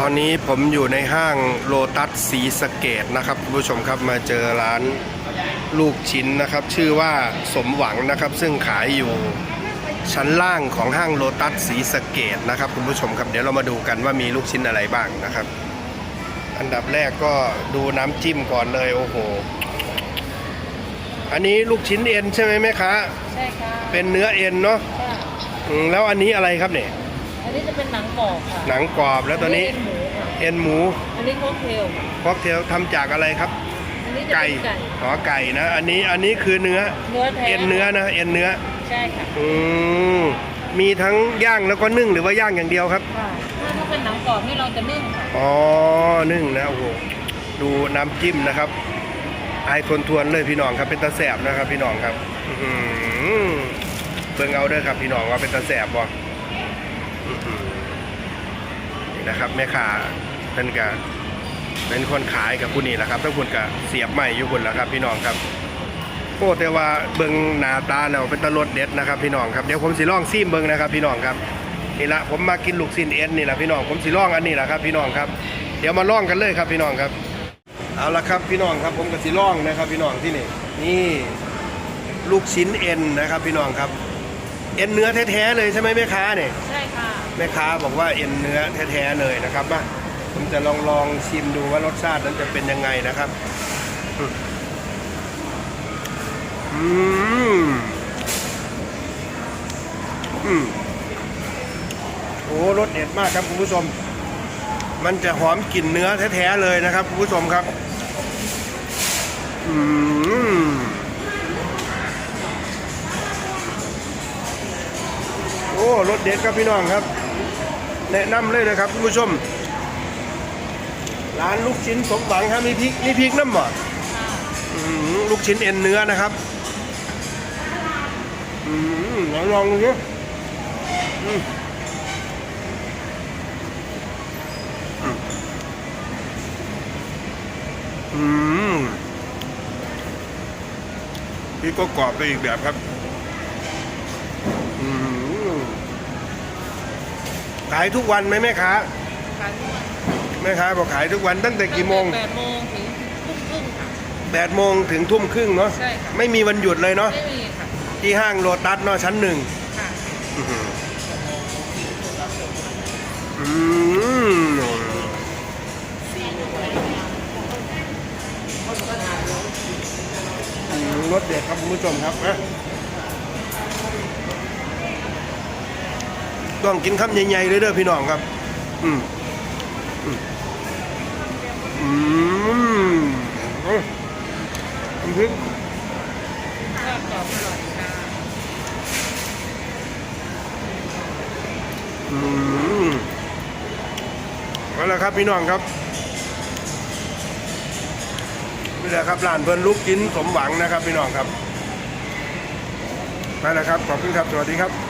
ตอนนี้ผมอยู่ในห้างโลตัสสีสะเกตนะครับคุณผู้ชมครับมาเจอร้านลูกชิ้นนะครับ ชื่อว่าสมหวังนะครับ ซึ่งขายอยู่ชั้นล่างของห้างโลตัสสีสะเกตนะครับคุณผู้ชมครับเดี๋ยวเรามาดูกันว่ามีลูกชิ้นอะไรบ้างนะครับ อันดับแรกก็ดูน้ำจิ้มก่อนเลยโอ้โห อันนี้ลูกชิ้นเอ็นใช่ไหมแม่ค้าใช่ค่ะเป็นเนื้อเอ็นเนาะค่ะอืมแล้วอันนี้อะไรครับเนี่ย อันนี้จะเป็นหนังกรอบค่ะหนังกรอบแล้วตัวนี้เอ็นหมูค่ะเอ็นหมูอันนี้ค็อกเทลค็อกเทลทำจากอะไรครับ อันนี้จะไก่เป็นไก่ อ๋อไก่นะ อันนี้อันนี้คือเนื้อเนื้อแท้เอ็นเนื้อนะเอ็นเนื้อใช่ค่ะอืมมีทั้งย่างแล้วก็นึ่งหรือว่าย่างอย่างเดียวครับ ค่ะถ้าถ้าเป็นหนังกรอบนี่เราจะนึ่งค่ะอ๋อนึ่งนะโอ้โหดูน้ำจิ้มนะครับไอทวนทวนๆเลยพี่น้องครับเป็นตาแสบนะครับพี่น้องครับอื้อหือเบิ่งเอาเด้อครับพี่น้องว่าเป็นตาแสบบ่อื้อหือ นี่นะครับแม่ค้าเป็นกะเป็นคนขายกับผู้นี้แหละครับถ้าคุณกะเสียบใหม่อยู่คุณแหละครับพี่น้องครับโอ้แต่ว่าเบิงหน้าตาแล้วเป็นตะรสเด็ดนะครับพี่น้องครับเดี๋ยวผมสิล่องซีมเบิงนะครับพี่น้องครับนี่ละผมมากินลูกชิ้นเอ็นนี่แหละพี่น้องผมสิล่องอันนี้แหละครับพี่น้องครับ เดี๋ยวมาล่องกันเลยครับพี่น้องครับ เอาละครับพี่น้องครับผมกับสิล่องนะครับพี่น้องที่นี่นี่ลูกชิ้นเอ็นนะครับพี่น้องครับ เอ็นเนื้อแท้ๆเลยใช่ไหมแม่ค้าเนี่ยใช่ค่ะ แม่ค้าบอกว่าเอ็นเนื้อแท้ๆเลยนะครับมาผมจะลองลองชิมดูว่ารสชาตินั้นจะเป็นยังไงนะครับ อืมอืมโอ้รสเด็ดมากครับคุณผู้ชม มันจะหอมกลิ่นเนื้อแท้ๆเลยนะครับคุณผู้ชมครับ อืมโอ้รสเด็ดครับพี่น้องครับ แนะนำเลยนะครับคุณผู้ชม ร้านลูกชิ้นสมหวังครับมีพริกมีพริกน้ำหมดค่ะลูกชิ้นเอ็นเนื้อนะครับอืมลองลองดูสิอืมอืมอืมพริกก็กรอบไปอีกแบบครับ อืม ขายทุกวันไหมแม่ค้าขายทุกวันแม่ค้าบอกขายทุกวันตั้งแต่กี่โมงแปดโมงถึงทุ่มครึ่งค่ะ แปดโมงถึงทุ่มครึ่งเนาะใช่ค่ะ ไม่มีวันหยุดเลยเนาะไม่มีค่ะที่ห้างโลตัสเนาะชั้นหนึ่งค่ะอื้อหืออืมอืมรสเด็ดครับคุณผู้ชมครับนะ ต้องกินคำใหญ่ๆเลยเด้อพี่น้องครับ อืมอืมอืมอืมน้ำพริกทออบอร่อยค่ะอืมเอาละครับพี่น้องครับนี่แหละครับร้านเพิ่นลูกกินสมหวังนะครับพี่น้องครับนั่นแหละครับ ขอบคุณครับ สวัสดีครับ